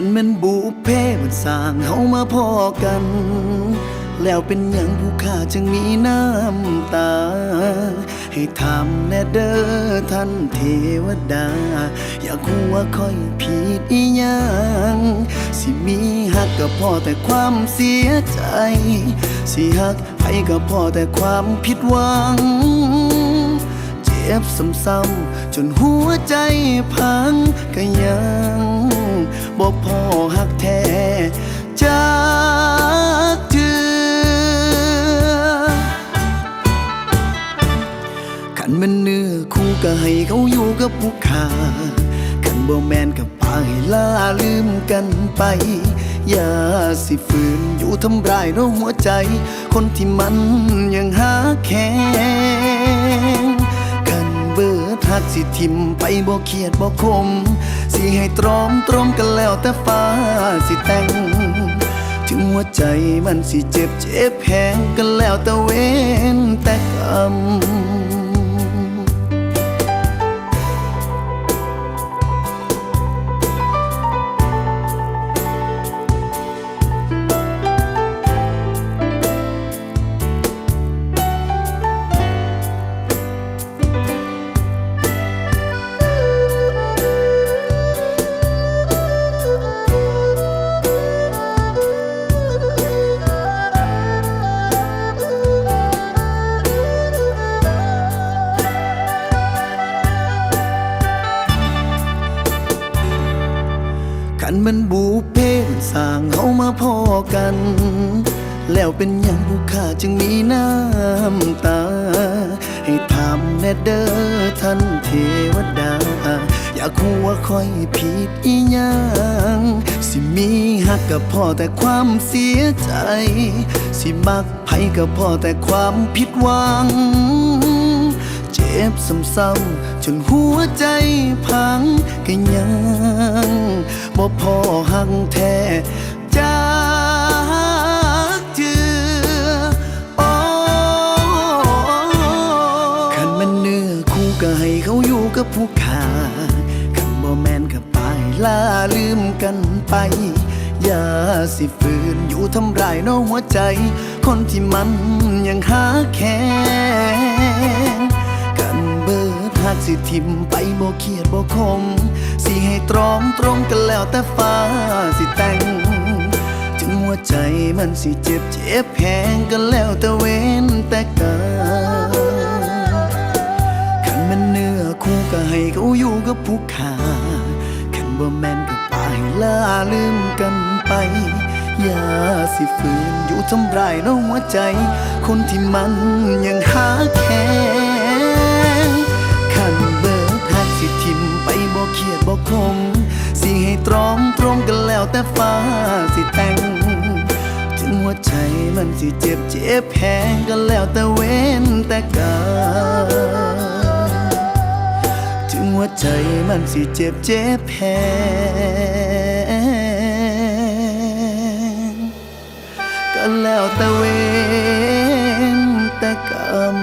ขันแมันบุเพมันสร้างเฮามาพอกัน แล้วเป็นหยังผู้ข้าจึงมีน้ำตา ให้ถามแน่เด้อท่านเทวดา อยากรู้ว่าค่อยผิดอีหยังสิมีหักก็พอแต่ความเสียใจ สิหักใครก็พอแต่ความผิดหวัง เจ็บซ้ำๆจนหัวใจพัง ก็ให้เขาอยู่กับผู้ขาขันบ่แมนกับปาให้ลาลืมกันไป อย่าสิฝืนอยู่ทำร้ายน้องหัวใจ คนที่มันยังหาแค่ขันเบิดหักสิทิมไปบ่เครียดบ่คม สิให้ตรอมตรมกันแล้วแต่ฟ้าสิแต่งถึงหัวใจมันสิเจ็บเจ็บแพงกันแล้วแต่เว้นแต่กรรม ขันมันบูเพมันสร้างเฮามาพอกัน แล้วเป็นหยังผู้ข้าจึงมีน้ำตา ให้ถามแน่เด้อท่านเทวดา อยากรู้ว่าคอยผิดอีหยังสิมีหักก็พอแต่ความเสียใจ สิมักไผก็พอแต่ความผิดหวัง บซ้ำๆจนหัวใจพังก็ยังบ่พอหักแท้จากเธอโอ้ขันมันเนื้อคู่ก็ให้เขาอยู่กับผู้ขาขันบ่แมนก็ไปลาลืมกันไป อย่าสิฝืนอยู่ทำร้ายน้อหัวใจ คนที่มันยังหาแค่ สิทิมไปบ่เครียดบ่คม สิให้ตรอมตรงกันแล้วแต่ฟ้าสิแต่ง ถึงหัวใจมันสิเจ็บเจ็บแพงกันแล้วแต่เว้นแต่กรรมขันมันเนื้อคู่ก็ให้เขาอยู่กับผู้ขาขันบ่แม่นก็ปาให้ลาลืมกันไปอย่าสิฝืนอยู่ทำร้ายน้องหัวใจ คนที่มันยังหาแค่ แต่ฟ้าสิแต่ง ถึงหัวใจมันสิเจ็บเจ็บแพงกันแล้วแต่เว้นแต่กรรมถึงหัวใจมันสิเจ็บเจ็บแพงก็แล้วแต่เว้นแต่กรรม